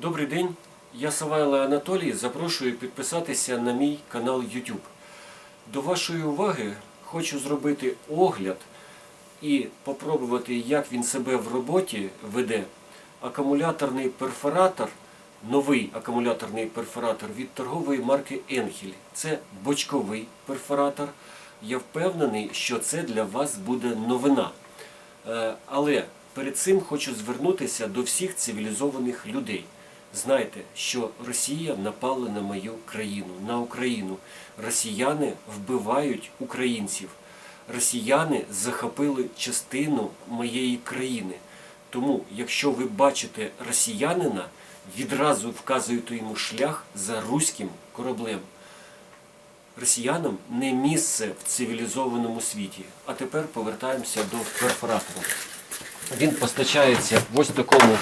Добрий день, я Савайло Анатолій. Запрошую підписатися на мій канал YouTube. До вашої уваги хочу зробити огляд і попробувати, як він себе в роботі веде. Акумуляторний перфоратор, новий акумуляторний перфоратор від торгової марки Enhil. Це бочковий перфоратор. Я впевнений, що це для вас буде новина. Е, Але перед цим хочу звернутися до всіх цивілізованих людей. Знайте, що Росія напала на мою країну, на Україну. Росіяни вбивають українців. Росіяни захопили частину моєї країни. Тому, якщо ви бачите росіянина, відразу вказуєте йому шлях за руським кораблем. Росіянам не місце в цивілізованому світі. А тепер повертаємося до перфоратора. Він постачається в ось такому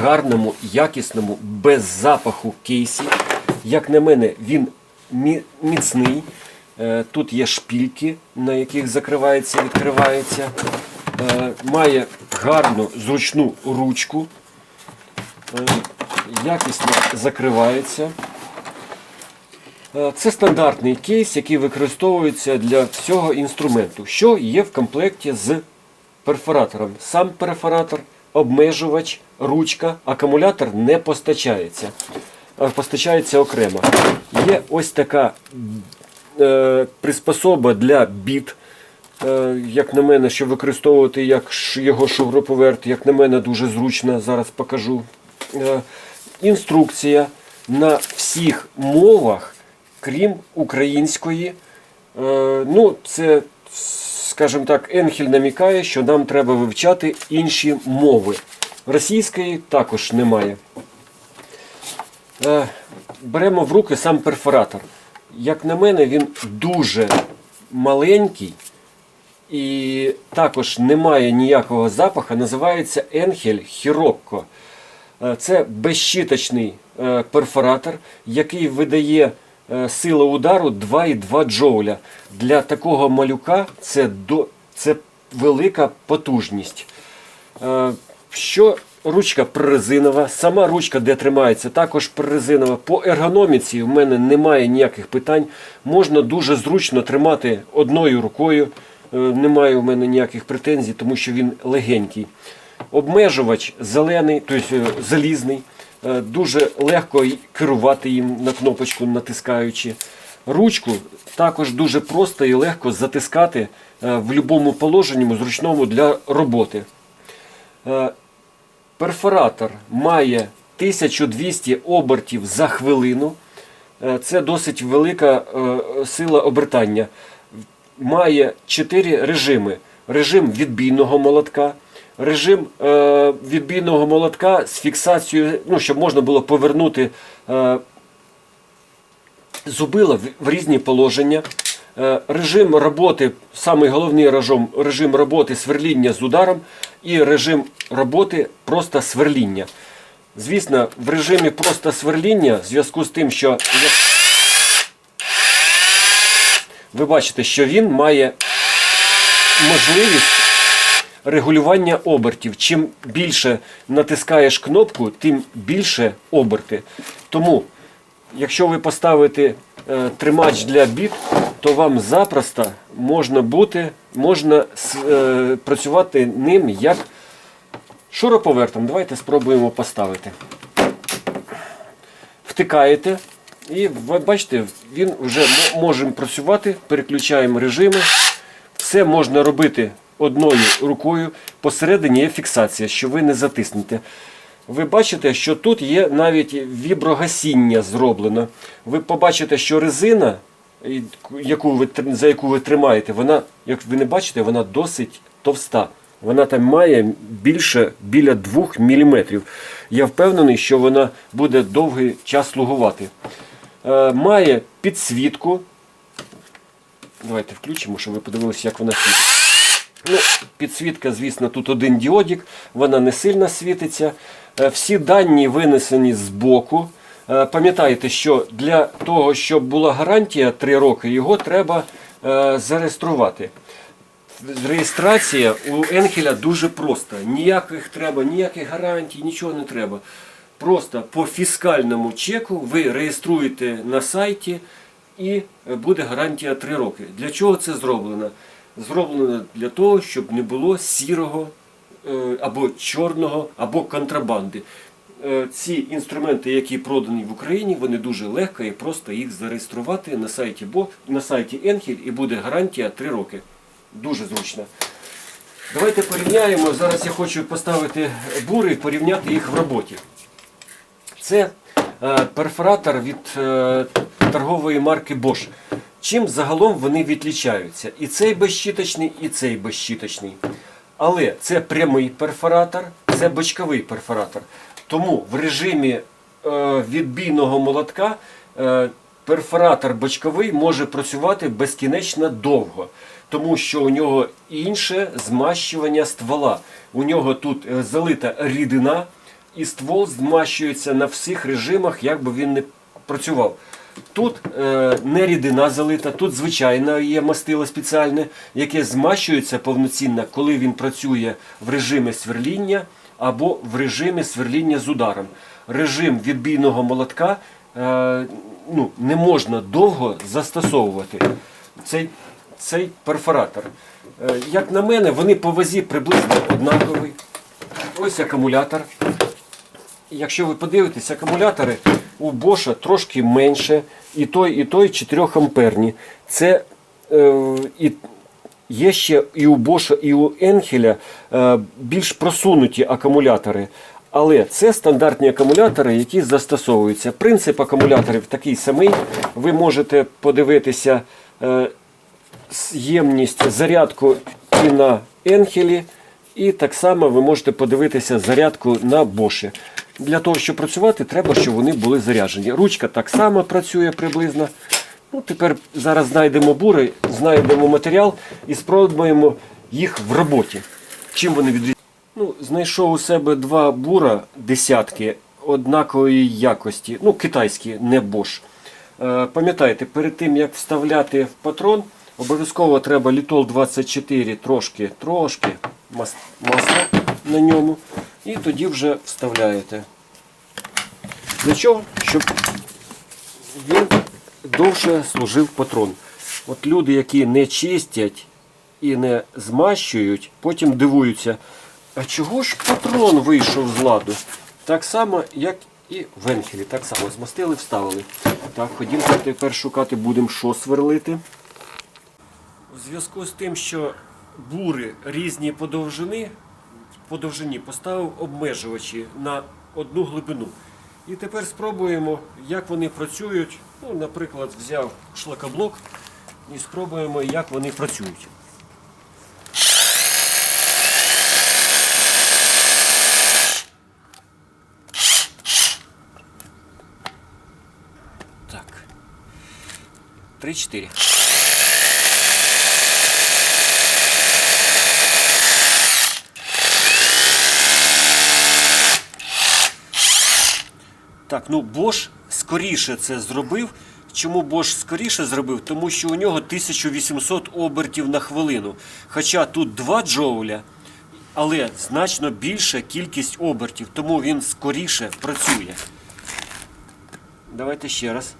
гарному, якісному, без запаху кейсі. Як на мене, він міцний. Е, Тут є шпільки, на яких закривається, і відкривається. Е, Має гарну зручну ручку. Е, Якісно закривається. Це стандартний кейс, який використовується для всього інструменту, що є в комплекті з перфоратором. Сам перфоратор, обмежувач, ручка, акумулятор не постачається. Постачається окремо. Є ось така е, приспособа для біт. Е, як на мене, щоб використовувати як його шуруповерт, як на мене, дуже зручно, зараз покажу. Е, інструкція на всіх мовах, крім української. Е, ну, це, скажімо так, Енхель намікає, що нам треба вивчати інші мови. Російської також немає. Е, беремо в руки сам перфоратор. Як на мене, він дуже маленький і також немає ніякого запаху. Називається Енхель Хірокко. Е, Це безщіточний е, перфоратор, який видає е, силу удару 2,2 джоуля. Для такого малюка це, до, це велика потужність. Е, Що ручка прорезинова, сама ручка, де тримається, також прорезинова. По ергономіці в мене немає ніяких питань. Можна дуже зручно тримати одною рукою. Е, Немає у мене ніяких претензій, тому що він легенький. Обмежувач зелений, тобто залізний. Е, Дуже легко керувати їм на кнопочку натискаючи. Ручку також дуже просто і легко затискати е, в будь-якому положенні зручному для роботи. Е, Перфоратор має 1200 обертів за хвилину. Це досить велика сила обертання. Має 4 режими: режим відбійного молотка, режим е, відбійного молотка з фіксацією, ну, щоб можна було повернути е, зубила в, в різні положення. Е, Режим роботи, самий головний режим, режим роботи сверління з ударом і режим роботи просто сверління. Звісно, в режимі просто сверління, в зв'язку з тим, що ви бачите, що він має можливість регулювання обертів. Чим більше натискаєш кнопку, тим більше оберти. Тому, якщо ви поставите е, тримач для біт, то вам запросто можна бути, можна е, працювати ним як шуруповертом. Давайте спробуємо поставити. Втикаєте, і ви бачите, він вже мо- може працювати, переключаємо режими. Все можна робити одною рукою. Посередині є фіксація, що ви не затиснете. Ви бачите, що тут є навіть віброгасіння зроблено. Ви побачите, що резина, яку ви, за яку ви тримаєте, вона, як ви не бачите, вона досить товста. Вона там має більше біля 2 мм. Я впевнений, що вона буде довгий час слугувати. Е, має підсвітку. Давайте включимо, щоб ви подивилися, як вона світить. Ну, підсвітка, звісно, тут один діодік, вона не сильно світиться. Е, Всі дані винесені з боку. Е, Пам'ятайте, що для того, щоб була гарантія 3 роки, його треба е, зареєструвати. Реєстрація у Енхеля дуже проста. Ніяких треба, ніяких гарантій, нічого не треба. Просто по фіскальному чеку ви реєструєте на сайті і буде гарантія 3 роки. Для чого це зроблено? Зроблено для того, щоб не було сірого е, або чорного, або контрабанди. Е, Ці інструменти, які продані в Україні, вони дуже легко і просто їх зареєструвати на сайті, бо на сайті Енхель і буде гарантія 3 роки. Дуже зручно. Давайте порівняємо. Зараз я хочу поставити бури і порівняти їх в роботі. Це е, перфоратор від торгової марки Bosch. Чим загалом вони відлічаються? І цей безщіточний, і цей безщіточний. Але це прямий перфоратор, це бочковий перфоратор. Тому в режимі е, відбійного молотка е, перфоратор бочковий може працювати безкінечно довго, тому що у нього інше змащування ствола. У нього тут е, залита рідина, і ствол змащується на всіх режимах, як би він не працював. Тут е, не рідина залита, тут звичайно є мастило спеціальне, яке змащується повноцінно, коли він працює в режимі сверління або в режимі сверління з ударом. Режим відбійного молотка е, ну, не можна довго застосовувати. Цей, цей перфоратор. Е, як на мене, вони по вазі приблизно однакові. Ось акумулятор. Якщо ви подивитесь, акумулятори у Боша трошки менше, і той, і той 4 амперні. Це е, і є ще і у Боша, і у Енхеля е, більш просунуті акумулятори. Але це стандартні акумулятори, які застосовуються. Принцип акумуляторів такий самий. Ви можете подивитися е, ємність зарядку і на Енхелі, і так само ви можете подивитися зарядку на Боші. Для того, щоб працювати, треба, щоб вони були заряджені. Ручка так само працює приблизно. Ну, тепер зараз знайдемо бури, знайдемо матеріал і спробуємо їх в роботі. Чим вони відрізняються? Ну, знайшов у себе два бура десятки однакової якості, ну, китайські, не Bosch. Е, пам'ятайте, перед тим як вставляти в патрон, обов'язково треба літол 24 трошки, трошки масла на ньому. І тоді вже вставляєте. Для чого? Щоб він довше служив патрон. От люди, які не чистять і не змащують, потім дивуються, а чого ж патрон вийшов з ладу? Так само, як і в Енхелі. Так само змастили, вставили. Так, ходімо тепер шукати, будемо що сверлити. У зв'язку з тим, що бури різні по довжини, по довжині поставив обмежувачі на одну глибину. І тепер спробуємо, як вони працюють. Ну, наприклад, взяв шлакоблок і спробуємо, як вони працюють. Три-чотири. Так, ну Bosch скоріше це зробив. Чому Bosch скоріше зробив? Тому що у нього 1800 обертів на хвилину. Хоча тут 2 джоуля, але значно більша кількість обертів, тому він скоріше працює. Давайте ще раз.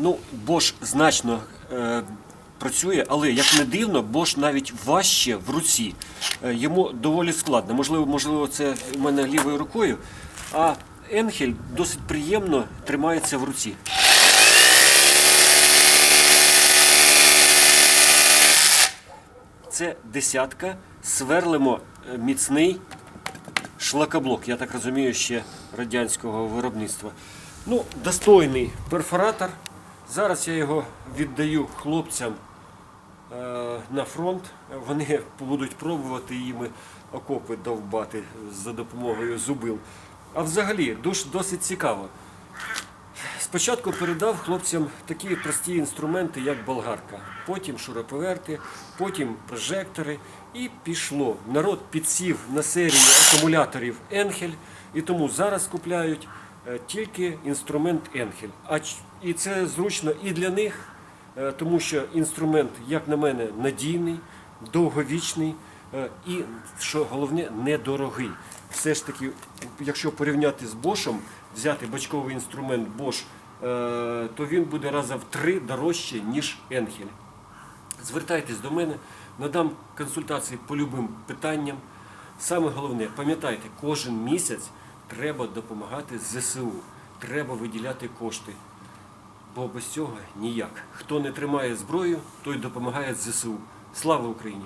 Ну, Bosch значно е, працює, але як не дивно, Bosch навіть важче в руці. Е, йому доволі складно. Можливо, можливо, це в мене лівою рукою. А Енхель досить приємно тримається в руці. Це десятка. Сверлимо е, міцний шлакоблок, я так розумію, ще радянського виробництва. Ну, достойний перфоратор. Зараз я його віддаю хлопцям е, на фронт. Вони будуть пробувати їми окопи довбати за допомогою зубил. А взагалі дуже, досить цікаво. Спочатку передав хлопцям такі прості інструменти, як болгарка, потім шуруповерти, потім прожектори. І пішло. Народ підсів на серію акумуляторів Енхель, і тому зараз купляють тільки інструмент Енхель. А І це зручно і для них, е, тому що інструмент, як на мене, надійний, довговічний е, і, що головне, недорогий. Все ж таки, якщо порівняти з Bosch, взяти бачковий інструмент е, то він буде раза в три дорожче, ніж Енхель. Звертайтесь до мене, надам консультації по любим питанням. Саме головне, пам'ятайте, кожен місяць треба допомагати ЗСУ, треба виділяти кошти. Бо без цього ніяк. Хто не тримає зброю, той допомагає ЗСУ. Слава Україні!